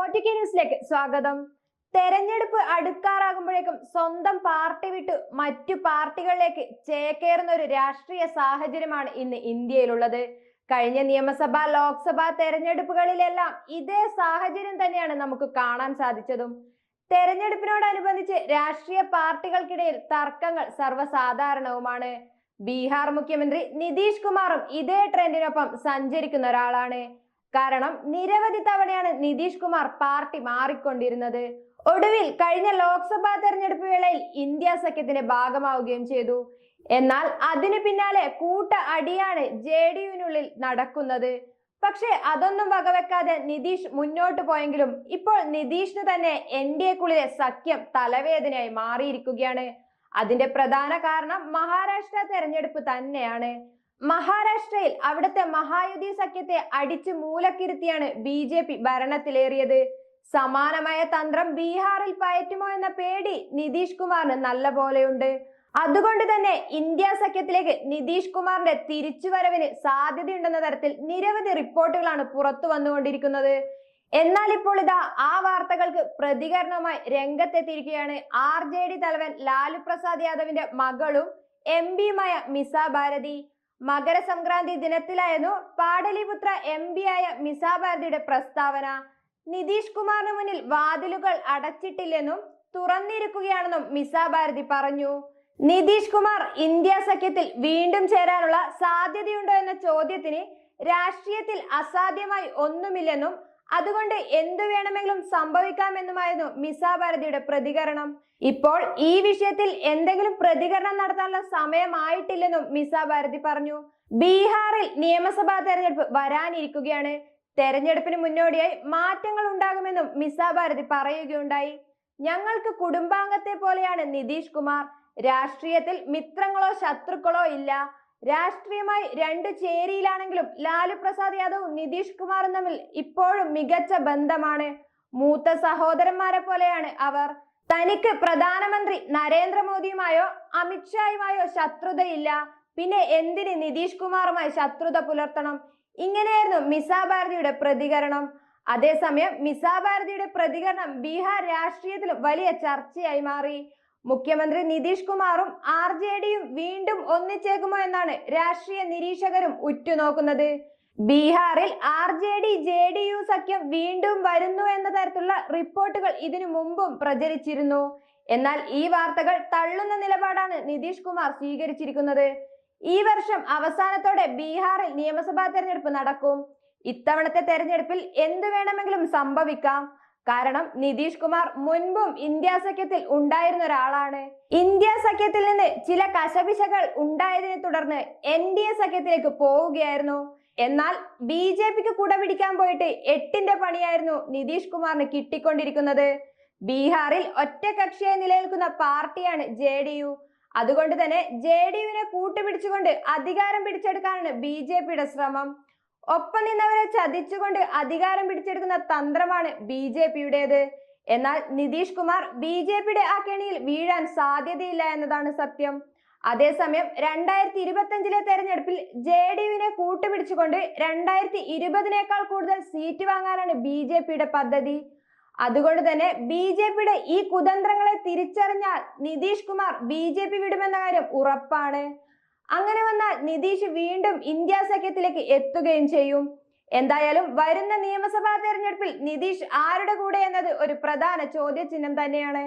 ഒറ്റയ്ക്ക് ന്യൂസിലേക്ക് സ്വാഗതം. തെരഞ്ഞെടുപ്പ് അടുക്കാറാകുമ്പോഴേക്കും സ്വന്തം പാർട്ടി വിട്ട് മറ്റു പാർട്ടികളിലേക്ക് ചേക്കേറുന്ന ഒരു രാഷ്ട്രീയ സാഹചര്യമാണ് ഇന്ന് ഇന്ത്യയിലുള്ളത്. കഴിഞ്ഞ നിയമസഭാ ലോക്സഭാ തെരഞ്ഞെടുപ്പുകളിലെല്ലാം ഇതേ സാഹചര്യം തന്നെയാണ് നമുക്ക് കാണാൻ സാധിച്ചതും. തെരഞ്ഞെടുപ്പിനോടനുബന്ധിച്ച് രാഷ്ട്രീയ പാർട്ടികൾക്കിടയിൽ തർക്കങ്ങൾ സർവസാധാരണവുമാണ്. ബീഹാർ മുഖ്യമന്ത്രി നിതീഷ് കുമാറും ഇതേ ട്രെൻഡിനൊപ്പം സഞ്ചരിക്കുന്ന ഒരാളാണ്. കാരണം നിരവധി തവണയാണ് നിതീഷ് കുമാർ പാർട്ടി മാറിക്കൊണ്ടിരുന്നത്. ഒടുവിൽ കഴിഞ്ഞ ലോക്സഭാ തെരഞ്ഞെടുപ്പ് വേളയിൽ ഇന്ത്യ സഖ്യത്തിന്റെ ഭാഗമാവുകയും ചെയ്തു. എന്നാൽ അതിനു പിന്നാലെ കൂട്ട അടിയാണ് ജെ ഡി യുവിനുള്ളിൽ നടക്കുന്നത്. പക്ഷേ അതൊന്നും വകവെക്കാതെ നിതീഷ് മുന്നോട്ട് പോയെങ്കിലും ഇപ്പോൾ നിതീഷിന് തന്നെ എൻ ഡി എക്കുള്ളിലെ സഖ്യം തലവേദനയായി മാറിയിരിക്കുകയാണ്. അതിന്റെ പ്രധാന കാരണം മഹാരാഷ്ട്ര തെരഞ്ഞെടുപ്പ് തന്നെയാണ്. മഹാരാഷ്ട്രയിൽ അവിടുത്തെ മഹായുതി സഖ്യത്തെ അടിച്ച് മൂലക്കിരുത്തിയാണ് ബി ജെ പി ഭരണത്തിലേറിയത്. സമാനമായ തന്ത്രം ബീഹാറിൽ പയറ്റുമോ എന്ന പേടി നിതീഷ് കുമാറിന് നല്ല പോലെയുണ്ട് അതുകൊണ്ട് തന്നെ ഇന്ത്യ സഖ്യത്തിലേക്ക് നിതീഷ് കുമാറിന്റെ തിരിച്ചുവരവിന് സാധ്യതയുണ്ടെന്ന തരത്തിൽ നിരവധി റിപ്പോർട്ടുകളാണ് പുറത്തു വന്നുകൊണ്ടിരിക്കുന്നത്. എന്നാൽ ഇപ്പോൾ ഇതാ ആ വാർത്തകൾക്ക് പ്രതികരണവുമായി രംഗത്തെത്തിയിരിക്കുകയാണ് ആർ ജെ ഡി തലവൻ ലാലു പ്രസാദ് യാദവിന്റെ മകളും എം പിയുമായ മിസ ഭാരതി. മകരസംക്രാന്തി ദിനത്തിലായിരുന്നു പാടലിപുത്ര എം പി ആയ മിസാഭാരതിയുടെ പ്രസ്താവന. നിതീഷ് കുമാറിന് മുന്നിൽ വാതിലുകൾ അടച്ചിട്ടില്ലെന്നും തുറന്നിരിക്കുകയാണെന്നും മിസാഭാരതി പറഞ്ഞു. നിതീഷ് കുമാർ ഇന്ത്യ സഖ്യത്തിൽ വീണ്ടും ചേരാനുള്ള സാധ്യതയുണ്ടോ എന്ന ചോദ്യത്തിന് രാഷ്ട്രീയത്തിൽ അസാധ്യമായി ഒന്നുമില്ലെന്നും അതുകൊണ്ട് എന്തു വേണമെങ്കിലും സംഭവിക്കാമെന്നുമായിരുന്നു മിസ ഭാരതിയുടെ പ്രതികരണം. ഇപ്പോൾ ഈ വിഷയത്തിൽ എന്തെങ്കിലും പ്രതികരണം നടത്താനുള്ള സമയമായിട്ടില്ലെന്നും മിസ ഭാരതി പറഞ്ഞു. ബീഹാറിൽ നിയമസഭാ തെരഞ്ഞെടുപ്പ് വരാനിരിക്കുകയാണ്. തെരഞ്ഞെടുപ്പിന് മുന്നോടിയായി മാറ്റങ്ങൾ ഉണ്ടാകുമെന്നും മിസ ഭാരതി പറയുകയുണ്ടായി. ഞങ്ങൾക്ക് കുടുംബാംഗത്തെ പോലെയാണ് നിതീഷ് കുമാർ. രാഷ്ട്രീയത്തിൽ മിത്രങ്ങളോ ശത്രുക്കളോ ഇല്ല. രാഷ്ട്രീയമായി രണ്ട് ചേരിയിലാണെങ്കിലും ലാലു പ്രസാദ് യാദവും നിതീഷ് കുമാറും തമ്മിൽ ഇപ്പോഴും മികച്ച ബന്ധമാണ്. മൂത്ത സഹോദരന്മാരെ പോലെയാണ് അവർ. തനിക്ക് പ്രധാനമന്ത്രി നരേന്ദ്രമോദിയുമായോ അമിത്ഷായുമായോ ശത്രുതയില്ല. പിന്നെ എന്തിന് നിതീഷ് കുമാറുമായി ശത്രുത പുലർത്തണം? ഇങ്ങനെയായിരുന്നു മിസാഭാരതിയുടെ പ്രതികരണം. അതേസമയം മിസാഭാരതിയുടെ പ്രതികരണം ബീഹാർ രാഷ്ട്രീയത്തിൽ വലിയ ചർച്ചയായി മാറി. മുഖ്യമന്ത്രി നിതീഷ് കുമാറും ആർ ജെ ഡിയും വീണ്ടും ഒന്നിച്ചേക്കുമോ എന്നാണ് രാഷ്ട്രീയ നിരീക്ഷകരും ഉറ്റുനോക്കുന്നത്. ബീഹാറിൽ R J D J D U സഖ്യം വീണ്ടും വരുന്നു എന്ന തരത്തിലുള്ള റിപ്പോർട്ടുകൾ ഇതിനു മുമ്പും പ്രചരിച്ചിരുന്നു. എന്നാൽ ഈ വാർത്തകൾ തള്ളുന്ന നിലപാടാണ് നിതീഷ് കുമാർ സ്വീകരിച്ചിരിക്കുന്നത്. ഈ വർഷം അവസാനത്തോടെ ബീഹാറിൽ നിയമസഭാ തെരഞ്ഞെടുപ്പ് നടക്കും. ഇത്തവണത്തെ തെരഞ്ഞെടുപ്പിൽ എന്തു വേണമെങ്കിലും സംഭവിക്കാം. കാരണം നിതീഷ് കുമാർ മുൻപും ഇന്ത്യ സഖ്യത്തിൽ ഉണ്ടായിരുന്ന ഒരാളാണ്. ഇന്ത്യ സഖ്യത്തിൽ നിന്ന് ചില കശപിശകൾ ഉണ്ടായതിനെ തുടർന്ന് എൻ ഡി എ സഖ്യത്തിലേക്ക് പോവുകയായിരുന്നു. എന്നാൽ ബി ജെ പിക്ക് കുട പിടിക്കാൻ പോയിട്ട് എട്ടിന്റെ പണിയായിരുന്നു നിതീഷ് കുമാറിന് കിട്ടിക്കൊണ്ടിരിക്കുന്നത്. ബീഹാറിൽ ഒറ്റകക്ഷിയായി നിലനിൽക്കുന്ന പാർട്ടിയാണ് ജെ ഡി യു. അതുകൊണ്ട് തന്നെ ജെ ഡി യുവിനെ കൂട്ടുപിടിച്ചുകൊണ്ട് അധികാരം പിടിച്ചെടുക്കാനാണ് ബി ജെ പിയുടെ ശ്രമം. ഒപ്പം നിന്നവരെ ചതിച്ചുകൊണ്ട് അധികാരം പിടിച്ചെടുക്കുന്ന തന്ത്രമാണ് ബി ജെ പിയുടേത്. എന്നാൽ നിതീഷ് കുമാർ ബി ജെ പിയുടെ ആ കെണിയിൽ വീഴാൻ സാധ്യതയില്ല എന്നതാണ് സത്യം. അതേസമയം രണ്ടായിരത്തി ഇരുപത്തി അഞ്ചിലെ തെരഞ്ഞെടുപ്പിൽ ജെ ഡി യുവിനെ കൂട്ടുപിടിച്ചുകൊണ്ട് രണ്ടായിരത്തി ഇരുപതിനേക്കാൾ കൂടുതൽ സീറ്റ് വാങ്ങാനാണ് ബി ജെ പിയുടെ പദ്ധതി. അതുകൊണ്ട് തന്നെ ബി ജെ പിയുടെ ഈ കുതന്ത്രങ്ങളെ തിരിച്ചറിഞ്ഞാൽ Nitish Kumar B J P വിടുമെന്ന കാര്യം ഉറപ്പാണ്. അങ്ങനെ വന്നാൽ നിതീഷ് വീണ്ടും ഇന്ത്യ സഖ്യത്തിലേക്ക് എത്തുകയും ചെയ്യും. എന്തായാലും വരുന്ന നിയമസഭാ തെരഞ്ഞെടുപ്പിൽ നിതീഷ് ആരുടെ കൂടെ എന്നത് ഒരു പ്രധാന ചോദ്യചിഹ്നം തന്നെയാണ്.